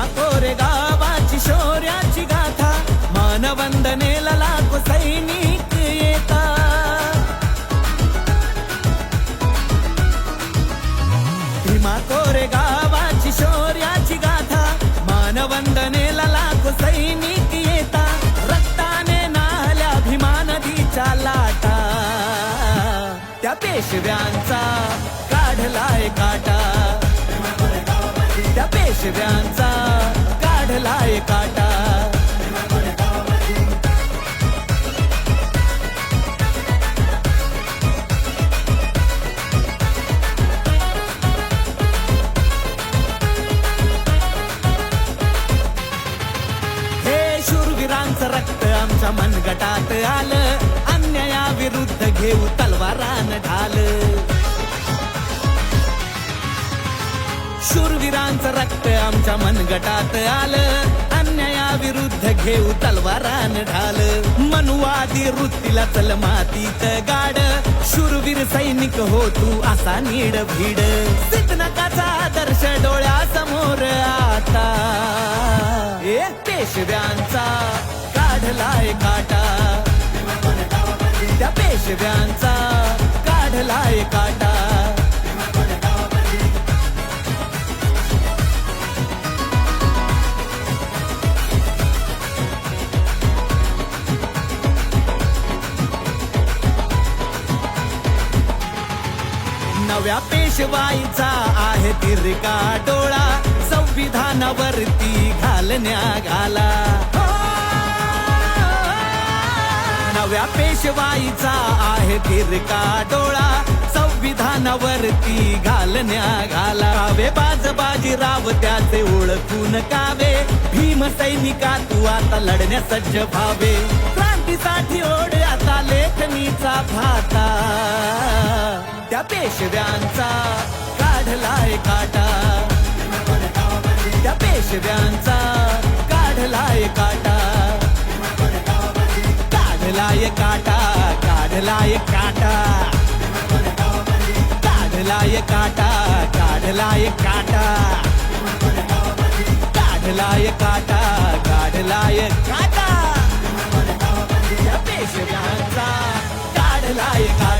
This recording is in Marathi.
कोरे गावाची शौर्याची गाथा. मानवंदनेला लाखो सैनिक येता. भीमा कोरे गावाची शौर्याची गाथा. मानवंदनेला लाखो सैनिक येता. रक्ताने नाहल्या भीमा नदीच्या लाटा. त्या पेशव्यांचा काढलाय काटा. त्या पेशव्यांचा काढलाय काटा. हे शूरवीरांचं रक्त आमच्या मनगटात आलं. अन्यायाविरुद्ध घेऊ तल शूरवीरांचं रक्त आमच्या मनगटात आलं. अन्यायाविरुद्ध घेऊ तलवारान ढाल. मनुवादी वृत्तीला चल मातीत गाड. शूरवीर सैनिक हो तू असा नीड भीड. सिद्धनकाचा आदर्श डोळ्यासमोर आता. ए पेशव्यांचा काढलाय काटा. त्या पेशव्यांचा काढलाय काटा. नव्या पेशवाईचा आहे तिरका डोळा. संविधानावरती घालण्या घाला. नव्या पेशवाईचा आहे तिरका डोळा. संविधानावरती घालण्या घाला. कावे बाजबाजी राव त्याचे ओळखून कावे. भीम सैनिका तू आता लढण्या सज्ज भावे क्रांतीसाठी ओढ आता लेखणीचा भाता. त्या पेशव्यांचा काढलाय काटा. त्या पेशव्यांचा काढलाय काटा. काढलाय काटा काढलाय काटा. काढलाय काटा काढलाय काटा. काढलाय काटा काढलाय काटा. त्या पेशव्यांचा काढलाय काटा.